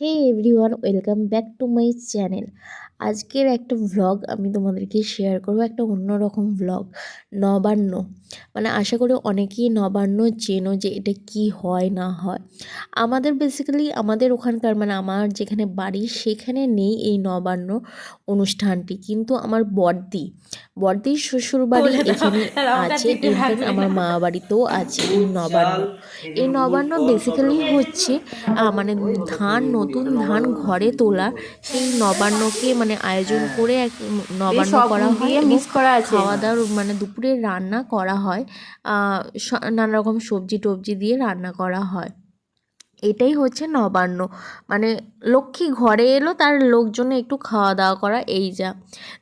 Hey everyone welcome back to my channel আজকের একটা vlog আমি তোমাদেরকে শেয়ার করব একটা অন্যরকম ভ্লগ নবান্ন। মানে আশা করি অনেকেই নবান্ন চেনো যে এটা কি হয় না হয়। আমাদের বেসিক্যালি আমাদের ওখানকার মানে আমার যেখানে বাড়ি সেখানে নেই এই নবান্ন অনুষ্ঠানটি। কিন্তু আমার বড়দি বড়দির শ্বশুর বাড়ি এখানে আছে ইনফ্যাক্ট আমার মা বাড়িতেও আছে এই নবান্ন। এই নবান্ন বেসিক্যালি হচ্ছে মানে ধান নতুন ধান ঘরে তোলা সেই নবান্নকে মানে আয়োজন করে এক নবান্ন করা হয় মিস করা আছে। খাওয়া দাওয়ার মানে দুপুরে রান্না করা হয়। নানা রকম সবজি টবজি দিয়ে রান্না করা হয়। এটাই হচ্ছে নবান্ন। মানে লক্ষ্মী ঘরে এলো, তার লোকজনে একটু খাওয়া দাওয়া করা, এই যা।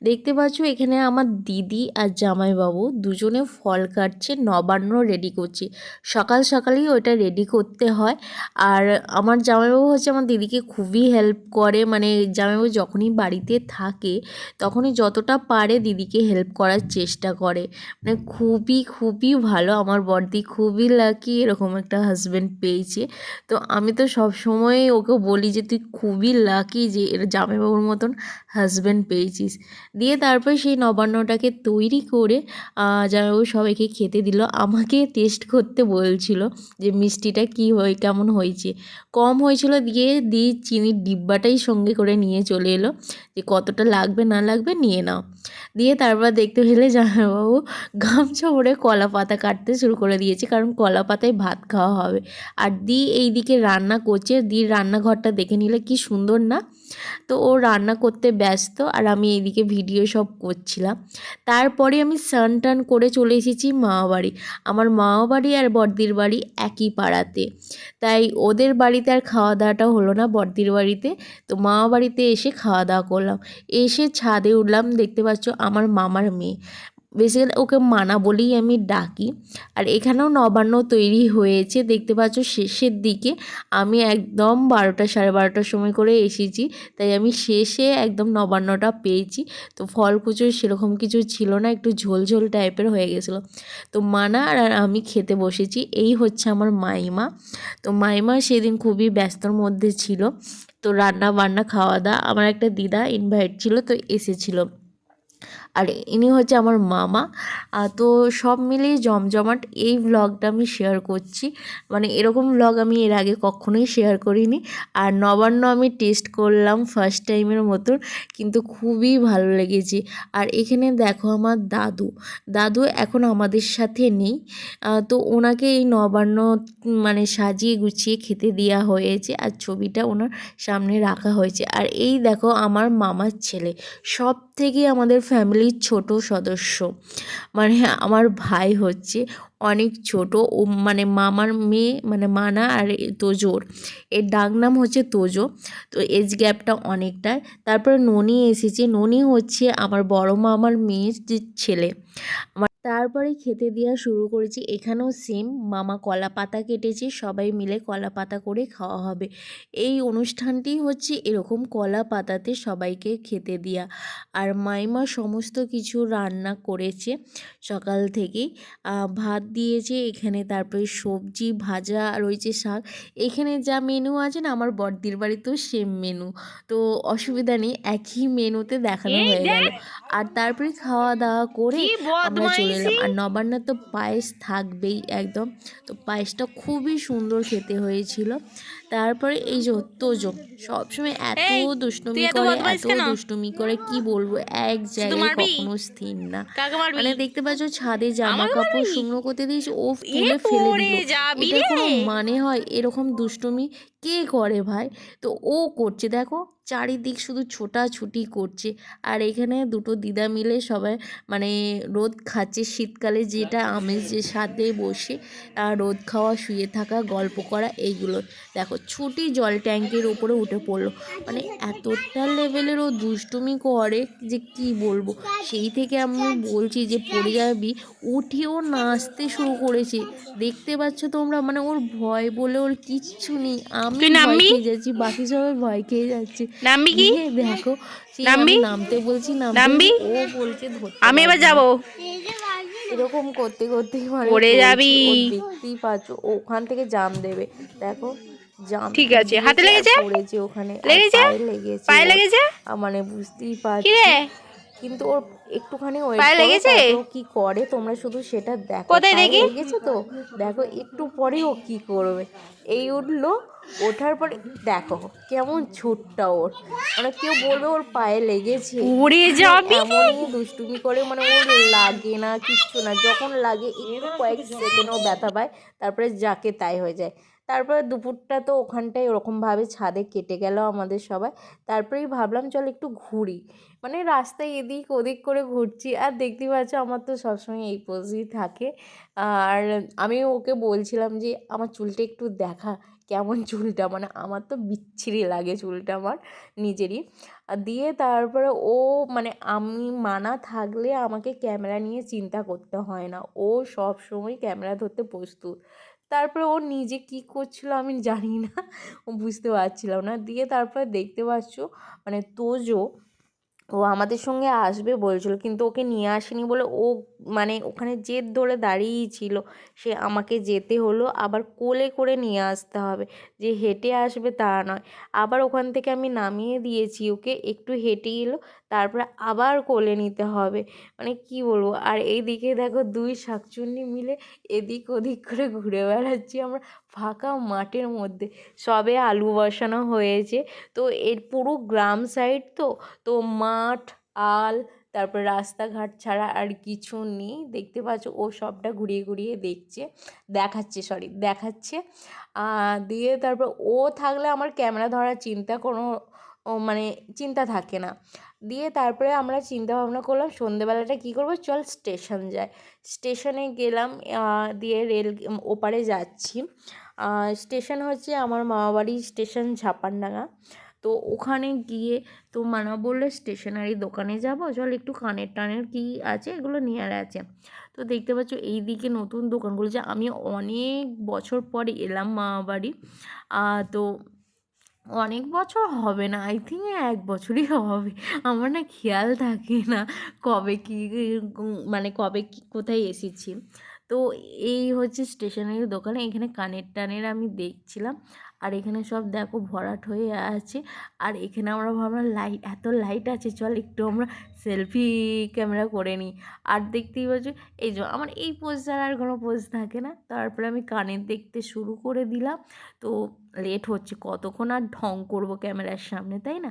দেখতে পাচ্ছ, এখানে আমার দিদি আর জামাইবাবু দুজনে ফল কাটছে, নবান্ন রেডি করছে। সকাল সকালেই ওইটা রেডি করতে হয়। আর আমার জামাইবাবু হচ্ছে আমার দিদিকে খুবই হেল্প করে। মানে জামাইবাবু যখনই বাড়িতে থাকে, তখনই যতটা পারে দিদিকে হেল্প করার চেষ্টা করে। মানে খুবই খুবই ভালো। আমার বড়দি খুবই লাকি এরকম একটা হাজব্যান্ড পেয়েছে। তো আমি তো সব সময় ওকে বলি যে, তুই খুবই লাকি যে, এর জামাইবাবুর মতন হাজব্যান্ড পেয়েছিস। দিয়ে তারপর সেই নবান্নটাকে তৈরি করে জামাইবাবু সবাইকে খেতে দিল। আমাকে টেস্ট করতে বলছিল যে, মিষ্টিটা কী হয়, কেমন হয়েছে? কম হয়েছিল দিয়ে দিয়ে চিনির ডিব্বাটাই সঙ্গে করে নিয়ে চলে এলো যে, কতটা লাগবে, না লাগবে, নিয়ে নাও। দিয়ে তারপর দেখতে পেলে জামাইবাবু গামছা পরে কলা পাতা কাটতে শুরু করে দিয়েছে, কারণ কলা পাতায় ভাত খাওয়া হবে। আর দি এইদিকে রান্না করছে দির রান্নাঘরটা দেখে নিলে কি সুন্দর না? তো ও রান্না করতে ব্যস্ত আর আমি এদিকে ভিডিও সব করছিলাম। তারপরে আমি স্নান টান করে চলে এসেছি মামা বাড়ি। আমার মামা বাড়ি আর বড়দির বাড়ি একই পাড়াতে। তাই ওদের বাড়িতে আর খাওয়া দাওয়াটা হলো না বড়দির বাড়িতে। তো মামা বাড়িতে এসে খাওয়া দাওয়া করলাম। এসে ছাদে উঠলাম, দেখতে পাচ্ছ আমার মামার মেয়ে। বেসিক্যালি ওকে মানা বলেই আমি ডাকি। আর এখানেও নবান্ন তৈরি হয়েছে, দেখতে পাচ্ছ শেষের দিকে। আমি একদম বারোটা সাড়ে বারোটার সময় করে এসেছি, তাই আমি শেষে একদম নবান্নটা পেয়েছি। তো ফল কুচো সেরকম কিছু ছিল না, একটু ঝোল ঝোল টাইপের হয়ে গেছিল। তো মানা আর আমি খেতে বসেছি, এই হচ্ছে আমার মাইমা। তো মাইমা সেদিন খুবই ব্যস্তর মধ্যে ছিল, তো রান্না বান্না, খাওয়া দাওয়া, আমার একটা দিদা ইনভাইট ছিল, তো এসেছিল। আর ইনি হচ্ছে আমার মামা। তো সব মিলিয়ে জমজমাট এই ভ্লগটা আমি শেয়ার করছি। মানে এরকম ভ্লগ আমি এর আগে কখনোই শেয়ার করিনি। আর নবান্ন আমি টেস্ট করলাম ফার্স্ট টাইমের মতন কিন্তু খুবই ভালো লেগেছে। আর এখানে দেখো আমার দাদু। দাদু এখন আমাদের সাথে নেই। তো ওনাকে এই নবান্ন মানে সাজিয়ে গুছিয়ে খেতে দেওয়া হয়েছে আর ছবিটা ওনার সামনে রাখা হয়েছে। আর এই দেখো আমার মামার ছেলে। সব থেকে আমাদের ফ্যামিলির ছোট সদস্য। মানে আমার ভাই হচ্ছে অনেক ছোট। ও মানে মামার মেয়ে মানে মানা আর তোজোর। এর ডাক নাম হচ্ছে তোজো। তো এজ গ্যাপটা অনেকটাই তারপরে ননি এসেছে। ননি হচ্ছে আমার বড় মামার মেয়ের যে ছেলে। আমার তারপরে খেতে দেওয়া শুরু করেছি। এখানেও সেম মামা কলা পাতা কেটেছে সবাই মিলে কলা পাতা করে খাওয়া হবে। এই অনুষ্ঠানটি হচ্ছে এরকম কলা পাতাতে সবাইকে খেতে দেওয়া আর মাইমা সমস্ত কিছু রান্না করেছে সকাল থেকেই। ভাত দিয়েছে এখানে তারপরে সবজি ভাজা রয়েছে শাক। এখানে যা মেনু আছে না আমার বড়দির বাড়িতেও সেম মেনু তো অসুবিধা নেই একই মেনুতে দেখানো হয়ে গেল। আর তারপরে খাওয়া দাওয়া করে আমরা চলে এলাম আর নবান্ন তো পায়েস থাকবেই একদম। তো পায়েসটা খুবই সুন্দর খেতে হয়েছিল। তারপরে এই যে তোজো সবসময় এত দুষ্টুমি করে এত? দুষ্টুমি করে কি বলব? এক জায়গায় কখনো স্থির না। মানে দেখতে পাচ্ছ ছাদে জামা কাপড় শুকনো করতে দিয়েছে ও তুলে ফেলে দিল। এটা কোনো মানে হয়? এরকম দুষ্টুমি কে করে ভাই? তো ও করছে দেখো চারিদিক শুধু ছোটাছুটি করছে। আর এখানে দুটো দিদা মিলে সবাই মানে রোদ খাচ্ছে। শীতকালে যেটা আমেজ যে সাথে বসে আর রোদ খাওয়া শুয়ে থাকা গল্প করা এইগুলো। দেখো ছুটি জল ট্যাঙ্কের উপরে উঠে পড়ল। মানে এতটা লেভেলের ও দুষ্টুমি করে যে কি বলব? সেই থেকে আমি বলছি যে পড়ে যাবি উঠেও নাচতে শুরু করেছে। দেখতে পাচ্ছ তোমরা মানে ওর ভয় বলে ওর কিচ্ছু নেই। আমি ভয় খেয়ে যাচ্ছি বাকি সবাই ভয় খেয়ে যাচ্ছে। কি? দেখো আমি নামতে বলছি নামবি? ও বলছে আমি এবার যাব। এরকম করতে করতে মানে পড়ে যাবি। দেখতেই পাচ্ছ ওখান থেকে জাম দেবে। দেখো জাম ঠিক আছে। হাতে লেগেছে? পড়েছে ওখানে লেগেছে? পায়ে লেগেছে। পায়ে লেগেছে? মানে বুঝতেই পারছি। কিন্তু ওর একটুখানি পায়ে লেগেছে? ও কি করে? তোমরা শুধু সেটা দেখো। কোথায় দেখি? লেগেছে তো? দেখো একটু পরে ও কি করবে? এই উঠল ওঠার পরে দেখো কেমন ছোট্টা ওর। মানে কেউ বলবে ওর পায়ে লেগেছে। উড়ে মানে যাবি এমনই দুষ্টুমি করে মানে ওর লাগে না কিচ্ছু না। যখন লাগে একটু কয়েক সেকেন্ড ও ব্যথা পায় তারপরে যাকে তাই হয়ে যায়। তারপরে দুপুরটা তো ওখানটায় ওরকমভাবে ছাদে কেটে গেল আমাদের সবাই। তারপরেই ভাবলাম, চল একটু ঘুরি। মানে রাস্তায় এদিক ওদিক করে ঘুরছি। আর দেখতে পাচ্ছ আমার তো সবসময় এই পোজই থাকে। আর আমি ওকে বলছিলাম যে, আমার চুলটা একটু দেখা, কেমন চুলটা? মানে আমার তো বিচ্ছিরি লাগে চুলটা আমার, নিজেরই। দিয়ে তারপরে ও মানে আমি মানা থাকলে আমাকে ক্যামেরা নিয়ে চিন্তা করতে হয় না। ও সব সময় ক্যামেরা ধরতে প্রস্তুত। তারপরে ও নিজে কি করছিল আমি জানি না, ও বুঝতে পারছিলাম না। দিয়ে তারপরে দেখতে পাচ্ছ মানে তোজো ও আমাদের সঙ্গে আসবে বলছিল, কিন্তু ওকে নিয়ে আসেনি বলে ও মানে ওখানে জেদ ধরে দাঁড়িয়েই ছিল। সে আমাকে যেতে হলো, আবার কোলে করে নিয়ে আসতে হবে। যে হেঁটে আসবে তা নয়। আবার ওখান থেকে আমি নামিয়ে দিয়েছি ওকে, একটু হেঁটে এলো, তারপরে আবার কোলে নিতে হবে। মানে কি বলব? আর এইদিকে দেখো দুই শাকচুন্নি মিলে এদিক ওদিক করে ঘুরে বেড়াচ্ছি আমরা ফাঁকা মাঠের মধ্যে। সবে আলু বসানো হয়েছে। তো এর পুরো গ্রাম সাইড তো তো মাঠ, আল, তারপর রাস্তাঘাট ছাড়া আর কিছু নেই। দেখতে পাচ্ছ, ও সবটা ঘুরিয়ে ঘুরিয়ে দেখছে, দেখাচ্ছে সরি দেখাচ্ছে। দিয়ে তারপর ও থাকলে আমার ক্যামেরা ধরার চিন্তা কোনো মানে চিন্তা থাকে না। দিয়ে তারপরে আমরা চিন্তা ভাবনা করলাম, সন্ধেবেলাটা কী করব? চল স্টেশন যাই। স্টেশনে গেলাম দিয়ে রেল, ওপারে যাচ্ছি। স্টেশন হচ্ছে আমার মামাবাড়ির স্টেশন ঝাপানডাঙ্গা। তো ওখানে গিয়ে তো মানা বলল, স্টেশনারি দোকানে যাব, চল একটু কানের টানের কী আছে এগুলো নেওয়ার আছে। তো দেখতে পাচ্ছ এই দিকে নতুন দোকানগুলো যে আমি অনেক বছর পরে এলাম মামাবাড়ি তো অনেক বছর হবে না আই থিঙ্ক এক বছরই হবে, আমার না খেয়াল থাকে না কবে কী মানে কবে কী কোথায় এসেছি। তো এই হচ্ছে স্টেশনারি দোকানে এখানে কানের টানের আমি দেখছিলাম। আর এখানে সব দেখো ভরাট হয়ে আছে। আর এখানে আমরা ভাবলাম লাইট, এত লাইট আছে, চল একটু আমরা সেলফি ক্যামেরা করে নিই। আর দেখতেই পাচ্ছ, এই যে আমার এই পোজ ছাড়া আর কোনো পোজ থাকে না। তারপরে আমি কানের দেখতে শুরু করে দিলাম। তো লেট হচ্ছে, কতক্ষণ আর ঢং করব ক্যামেরার সামনে, তাই না?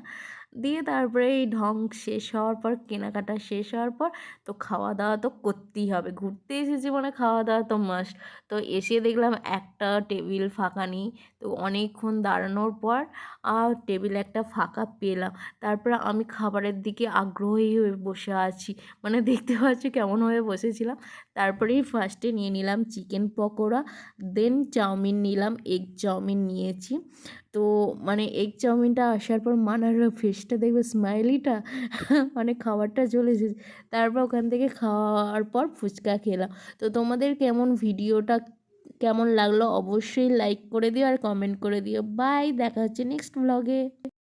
দিয়ে তারপরে এই ঢং শেষ হওয়ার পর, কেনাকাটা শেষ হওয়ার পর, তো খাওয়া দাওয়া তো করতেই হবে। ঘুরতে এসেছি মানে খাওয়া দাওয়া তো মাস্ট তো এসে দেখলাম একটা টেবিল ফাঁকা নেই। তো অনেকক্ষণ দাঁড়ানোর পর আর টেবিল একটা ফাঁকা পেলাম। তারপর আমি খাবারের দিকে আগ্রহী বসে আছি। মানে দেখতে পাচ্ছি কেমন হয়ে বসেছিলাম। তারপরেই ফার্স্টে নিয়ে নিলাম chicken pakora then chow mein নিলাম এগ চাউমিন নিয়েছি। তো মানে এগ চাউমিনটা আসার পর মানার ফেসটা দেখবে স্মাইলিটা মানে খাবারটা চলে এসেছে। তারপর ওখান থেকে খাওয়ার পর ফুচকা খেলাম। তো তোমাদের কেমন ভিডিওটা, কেমন লাগল অবশ্যই লাইক করে দিও আর কমেন্ট করে দিও। বাই দেখা হচ্ছে নেক্সট ব্লগে